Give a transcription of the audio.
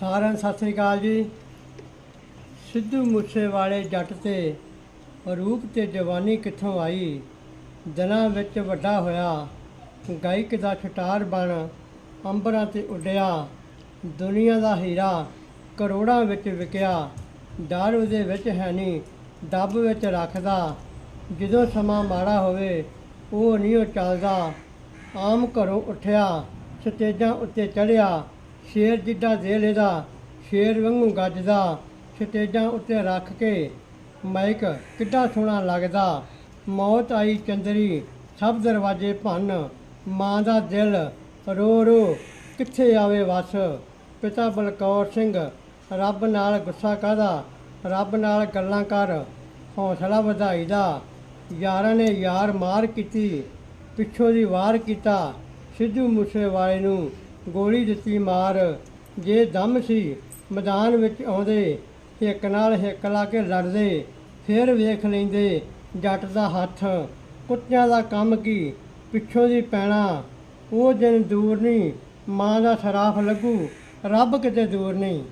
ਸਾਰਿਆਂ ਨੂੰ ਸਤਿ ਸ੍ਰੀ ਅਕਾਲ ਜੀ। ਸਿੱਧੂ ਮੂਸੇ ਵਾਲੇ ਜੱਟ ਤੇ ਰੂਪ ਤੇ ਜਵਾਨੀ ਕਿੱਥੋਂ ਆਈ? ਦਿਨਾਂ ਵਿੱਚ ਵੱਡਾ ਹੋਇਆ, ਗਾਇਕ ਦਾ ਛਟਾਰ ਬਣ, ਅੰਬਰਾਂ ਤੇ ਉੱਡਿਆ, ਦੁਨੀਆ ਦਾ ਹੀਰਾ ਕਰੋੜਾਂ ਵਿੱਚ ਵਿਕਿਆ। ਡਰ ਉਹਦੇ ਵਿੱਚ ਹੈ ਨਹੀਂ ਡੱਬ ਵਿੱਚ ਰੱਖਦਾ। ਜਦੋਂ ਸਮਾਂ ਮਾੜਾ ਹੋਵੇ, ਉਹ ਨਹੀਂ ਉਹ ਚੱਲਦਾ। ਆਮ ਘਰੋਂ ਉੱਠਿਆ, ਸਟੇਜਾਂ ਉੱਤੇ ਚੜਿਆ ਸ਼ੇਰ ਜਿੱਡਾ ਦਿਲ ਇਹਦਾ, ਸ਼ੇਰ ਵਾਂਗੂ ਗੱਜਦਾ, ਸਟੇਜਾਂ ਉੱਤੇ ਰੱਖ ਕੇ ਮਾਈਕ ਕਿੱਡਾ ਸੋਹਣਾ ਲੱਗਦਾ। ਮੌਤ ਆਈ ਚੰਦਰੀ, ਸਭ ਦਰਵਾਜ਼ੇ ਭੰਨ, ਮਾਂ ਦਾ ਦਿਲ ਰੋ ਰੋ, ਕਿੱਥੇ ਆਵੇ ਵਸ? ਪਿਤਾ ਬਲਕੌਰ ਸਿੰਘ, ਰੱਬ ਨਾਲ ਗੁੱਸਾ ਕਾਦਾ ਰੱਬ ਨਾਲ ਗੱਲਾਂ ਕਰ, ਹੌਸਲਾ ਵਧਾਈ ਦਾ ਯਾਰਾਂ ਨੇ ਯਾਰ ਮਾਰ ਕੀਤੀ, ਪਿੱਛੋਂ ਦੀ ਵਾਰ ਕੀਤਾ, ਸਿੱਧੂ ਮੂਸੇਵਾਲੇ ਨੂੰ ਗੋਲੀ ਦਿੱਤੀ ਮਾਰ। ਜੇ ਦਮ ਸੀ ਮੈਦਾਨ ਵਿੱਚ ਆਉਂਦੇ, ਹਿੱਕ ਨਾਲ ਹਿੱਕ ਲਾ ਕੇ ਲੜਦੇ, ਫਿਰ ਵੇਖ ਲੈਂਦੇ ਜੱਟ ਦਾ ਹੱਥ। ਕੁੱਤਿਆਂ ਦਾ ਕੰਮ ਕੀ? ਪਿੱਛੋਂ ਦੀ ਪੈਣਾ। ਉਹ ਦਿਨ ਦੂਰ ਨਹੀਂ ਮਾਂ ਦਾ ਸਰਾਫ ਲੱਗੂ, ਰੱਬ ਕਿਤੇ ਦੂਰ ਨਹੀਂ